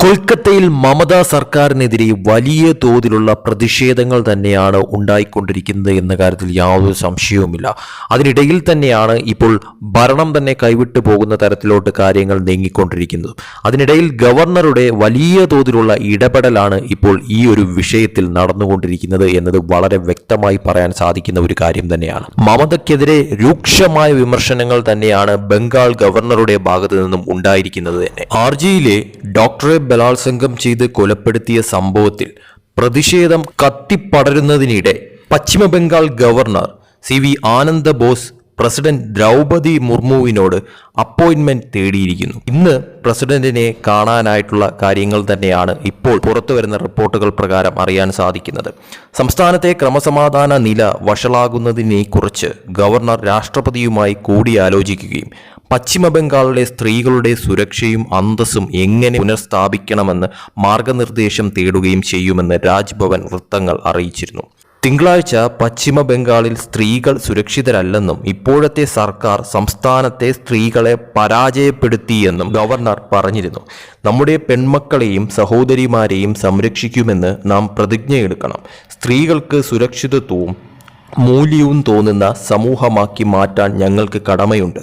کولکتہ കൊൽക്കത്തയിൽ മമതാ സർക്കാരിനെതിരെ വലിയ തോതിലുള്ള പ്രതിഷേധങ്ങൾ തന്നെയാണ് ഉണ്ടായിക്കൊണ്ടിരിക്കുന്നത് എന്ന കാര്യത്തിൽ യാതൊരു സംശയവുമില്ല. അതിനിടയിൽ തന്നെയാണ് ഇപ്പോൾ ഭരണം തന്നെ കൈവിട്ടു പോകുന്ന തരത്തിലോട്ട് കാര്യങ്ങൾ നീങ്ങിക്കൊണ്ടിരിക്കുന്നത്. അതിനിടയിൽ ഗവർണറുടെ വലിയ തോതിലുള്ള ഇടപെടലാണ് ഇപ്പോൾ ഈ ഒരു വിഷയത്തിൽ നടന്നുകൊണ്ടിരിക്കുന്നത് എന്നത് വളരെ വ്യക്തമായി പറയാൻ സാധിക്കുന്ന ഒരു കാര്യം തന്നെയാണ്. മമതയ്ക്കെതിരെ രൂക്ഷമായ വിമർശനങ്ങൾ തന്നെയാണ് ബംഗാൾ ഗവർണറുടെ ഭാഗത്തു നിന്നും ഉണ്ടായിരിക്കുന്നത് തന്നെ. ആർ ജിയിലെ ഡോക്ടറെ ബലാത്സംഗം ചെയ്ത് കൊലപ്പെടുത്തിയ സംഭവത്തിൽ പ്രതിഷേധം കത്തിപ്പടരുന്നതിനിടെ Paschima Bengal governor C V Ananda Bose president Droupadi മുർമുവിനോട് appointment തേടിയിരിക്കുന്നു. ഇന്ന് പ്രസിഡന്റിനെ കാണാനായിട്ടുള്ള കാര്യങ്ങൾ തന്നെയാണ് ഇപ്പോൾ പുറത്തു വരുന്ന റിപ്പോർട്ടുകൾ പ്രകാരം അറിയാൻ സാധിക്കുന്നത്. സംസ്ഥാനത്തെ ക്രമസമാധാന നില വഷളാകുന്നതിനെക്കുറിച്ച് ഗവർണർ രാഷ്ട്രപതിയുമായി കൂടിയാലോചിക്കുകയും പശ്ചിമ ബംഗാളിലെ സ്ത്രീകളുടെ സുരക്ഷയും അന്തസ്സും എങ്ങനെ പുനഃസ്ഥാപിക്കണമെന്ന് മാർഗനിർദ്ദേശം തേടുകയും ചെയ്യുമെന്ന് രാജ്ഭവൻ വൃത്തങ്ങൾ അറിയിച്ചിരുന്നു. തിങ്കളാഴ്ച പശ്ചിമ ബംഗാളിൽ സ്ത്രീകൾ സുരക്ഷിതരല്ലെന്നും ഇപ്പോഴത്തെ സർക്കാർ സംസ്ഥാനത്തെ സ്ത്രീകളെ പരാജയപ്പെടുത്തിയെന്നും ഗവർണർ പറഞ്ഞിരുന്നു. നമ്മുടെ പെൺമക്കളെയും സഹോദരിമാരെയും സംരക്ഷിക്കുമെന്ന് നാം പ്രതിജ്ഞയെടുക്കണം. സ്ത്രീകൾക്ക് സുരക്ഷിതത്വവും മൂല്യവും തോന്നുന്ന സമൂഹമാക്കി മാറ്റാൻ ഞങ്ങൾക്ക് കടമയുണ്ട്.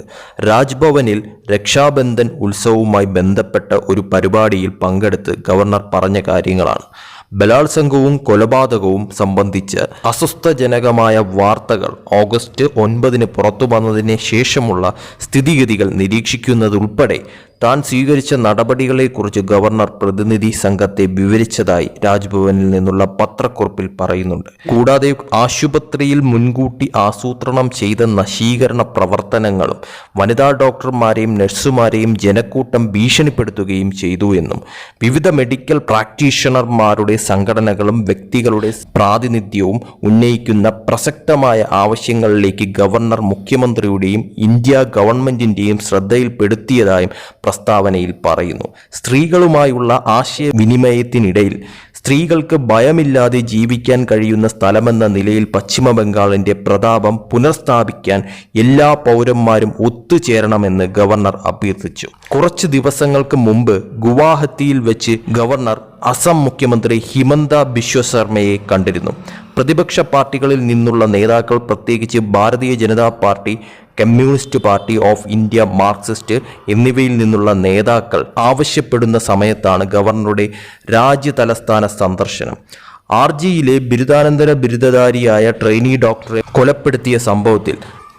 രാജ്ഭവനിൽ രക്ഷാബന്ധൻ ഉത്സവവുമായി ബന്ധപ്പെട്ട ഒരു പരിപാടിയിൽ പങ്കെടുത്ത് ഗവർണർ പറഞ്ഞ കാര്യങ്ങളാണ്. ബലാത്സംഗവും കൊലപാതകവും സംബന്ധിച്ച് അസ്വസ്ഥജനകമായ വാർത്തകൾ ഓഗസ്റ്റ് ഒൻപതിന് പുറത്തു വന്നതിന് ശേഷമുള്ള സ്ഥിതിഗതികൾ നിരീക്ഷിക്കുന്നതുൾപ്പെടെ താൻ സ്വീകരിച്ച നടപടികളെക്കുറിച്ച് ഗവർണർ പ്രതിനിധി സംഘത്തെ വിവരിച്ചതായി രാജ്ഭവനിൽ നിന്നുള്ള പത്രക്കുറിപ്പിൽ പറയുന്നുണ്ട്. കൂടാതെ ആശുപത്രിയിൽ മുൻകൂട്ടി ആസൂത്രണം ചെയ്ത നശീകരണ പ്രവർത്തനങ്ങളും വനിതാ ഡോക്ടർമാരെയും നഴ്സുമാരെയും ജനക്കൂട്ടം ഭീഷണിപ്പെടുത്തുകയും ചെയ്തു എന്നും വിവിധ മെഡിക്കൽ പ്രാക്ടീഷണർമാരുടെ സംഘടനകളും വ്യക്തികളുടെ പ്രാതിനിധ്യവും ഉന്നയിക്കുന്ന പ്രസക്തമായ ആവശ്യങ്ങളിലേക്ക് ഗവർണർ മുഖ്യമന്ത്രിയുടെയും ഇന്ത്യ ഗവൺമെന്റിന്റെയും ശ്രദ്ധയിൽപ്പെടുത്തിയതായും പ്രസ്താവനയിൽ പറയുന്നു. സ്ത്രീകളുമായുള്ള ആശയവിനിമയത്തിനിടയിൽ സ്ത്രീകൾക്ക് ഭയമില്ലാതെ ജീവിക്കാൻ കഴിയുന്ന സ്ഥലമെന്ന നിലയിൽ പശ്ചിമ ബംഗാളിന്റെ പ്രതാപം പുനഃസ്ഥാപിക്കാൻ എല്ലാ പൗരന്മാരും ഒത്തുചേരണമെന്ന് ഗവർണർ അഭ്യർത്ഥിച്ചു. കുറച്ച് ദിവസങ്ങൾക്ക് മുമ്പ് ഗുവാഹത്തിയിൽ വെച്ച് ഗവർണർ അസം മുഖ്യമന്ത്രി ഹിമന്ത ബിശ്വ ശർമ്മയെ കണ്ടിരുന്നു. പ്രതിപക്ഷ പാർട്ടികളിൽ നിന്നുള്ള നേതാക്കൾ പ്രത്യേകിച്ച് Bharatiya Janata party communist party of India marxist എന്നിവയിൽ നിന്നുള്ള നേതാക്കൾ ആവശ്യപ്പെടുന്ന സമയത്താണ് ഗവർണറുടെ രാജ്യതലസ്ഥാന സന്ദർശനം. ആർ ജിയിലെ ബിരുദാനന്തര ബിരുദധാരിയായ ട്രെയിനി ഡോക്ടറെ കൊലപ്പെടുത്തിയ സംഭവത്തിൽ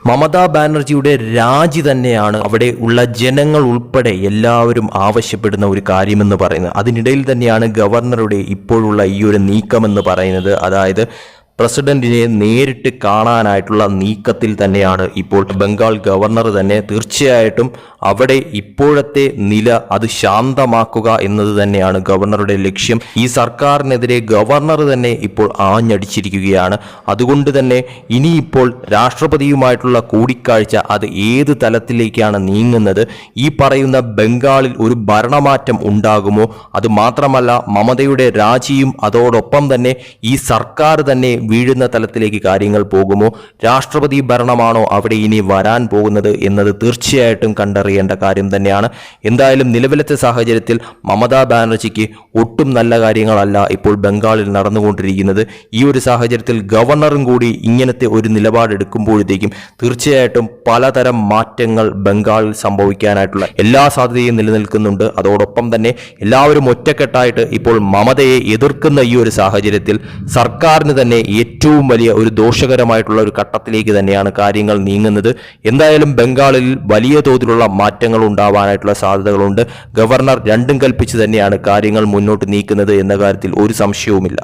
മമതാ ബാനർജിയുടെ രാജി തന്നെയാണ് അവിടെ ഉള്ള ജനങ്ങൾ ഉൾപ്പെടെ എല്ലാവരും ആവശ്യപ്പെടുന്ന ഒരു കാര്യമെന്ന് പറയുന്നത്. അതിനിടയിൽ തന്നെയാണ് ഗവർണറുടെ ഇപ്പോഴുള്ള ഈ ഒരു നീക്കമെന്ന് പറയുന്നത്. അതായത് പ്രസിഡന്റിനെ നേരിട്ട് കാണാനായിട്ടുള്ള നീക്കത്തിൽ തന്നെയാണ് ഇപ്പോൾ ബംഗാൾ ഗവർണർ തന്നെ. തീർച്ചയായിട്ടും അവിടെ ഇപ്പോഴത്തെ നില അത് ശാന്തമാക്കുക എന്നത് തന്നെയാണ് ഗവർണറുടെ ലക്ഷ്യം. ഈ സർക്കാരിനെതിരെ ഗവർണർ തന്നെ ഇപ്പോൾ ആഞ്ഞടിച്ചിരിക്കുകയാണ്. അതുകൊണ്ട് തന്നെ ഇനിയിപ്പോൾ രാഷ്ട്രപതിയുമായിട്ടുള്ള കൂടിക്കാഴ്ച അത് ഏത് തലത്തിലേക്കാണ് നീങ്ങുന്നത്? ഈ പറയുന്ന ബംഗാളിൽ ഒരു ഭരണമാറ്റം ഉണ്ടാകുമോ? അത് മാത്രമല്ല മമതയുടെ രാജിയും അതോടൊപ്പം തന്നെ ഈ സർക്കാർ തന്നെ വീഴുന്ന തലത്തിലേക്ക് കാര്യങ്ങൾ പോകുമോ? രാഷ്ട്രപതി ഭരണമാണോ അവിടെ ഇനി വരാൻ പോകുന്നത് എന്നത് തീർച്ചയായിട്ടും കണ്ടറിയേണ്ട കാര്യം തന്നെയാണ്. എന്തായാലും നിലവിലത്തെ സാഹചര്യത്തിൽ മമതാ ബാനർജിക്ക് ഒട്ടും നല്ല കാര്യങ്ങളല്ല ഇപ്പോൾ ബംഗാളിൽ നടന്നുകൊണ്ടിരിക്കുന്നത്. ഈ ഒരു സാഹചര്യത്തിൽ ഗവർണറും കൂടി ഇങ്ങനത്തെ ഒരു നിലപാടെടുക്കുമ്പോഴത്തേക്കും തീർച്ചയായിട്ടും പലതരം മാറ്റങ്ങൾ ബംഗാളിൽ സംഭവിക്കാനായിട്ടുള്ള എല്ലാ സാധ്യതയും നിലനിൽക്കുന്നുണ്ട്. അതോടൊപ്പം തന്നെ എല്ലാവരും ഒറ്റക്കെട്ടായിട്ട് ഇപ്പോൾ മമതയെ എതിർക്കുന്ന ഈ ഒരു സാഹചര്യത്തിൽ സർക്കാരിന് തന്നെ ഏറ്റവും വലിയ ഒരു ദോഷകരമായിട്ടുള്ള ഒരു ഘട്ടത്തിലേക്ക് തന്നെയാണ് കാര്യങ്ങൾ നീങ്ങുന്നത്. എന്തായാലും ബംഗാളിൽ വലിയ തോതിലുള്ള മാറ്റങ്ങൾ ഉണ്ടാവാനായിട്ടുള്ള സാധ്യതകളുണ്ട്. ഗവർണർ രണ്ടും കൽപ്പിച്ച് തന്നെയാണ് കാര്യങ്ങൾ മുന്നോട്ട് നീക്കുന്നത് എന്ന കാര്യത്തിൽ ഒരു സംശയവുമില്ല.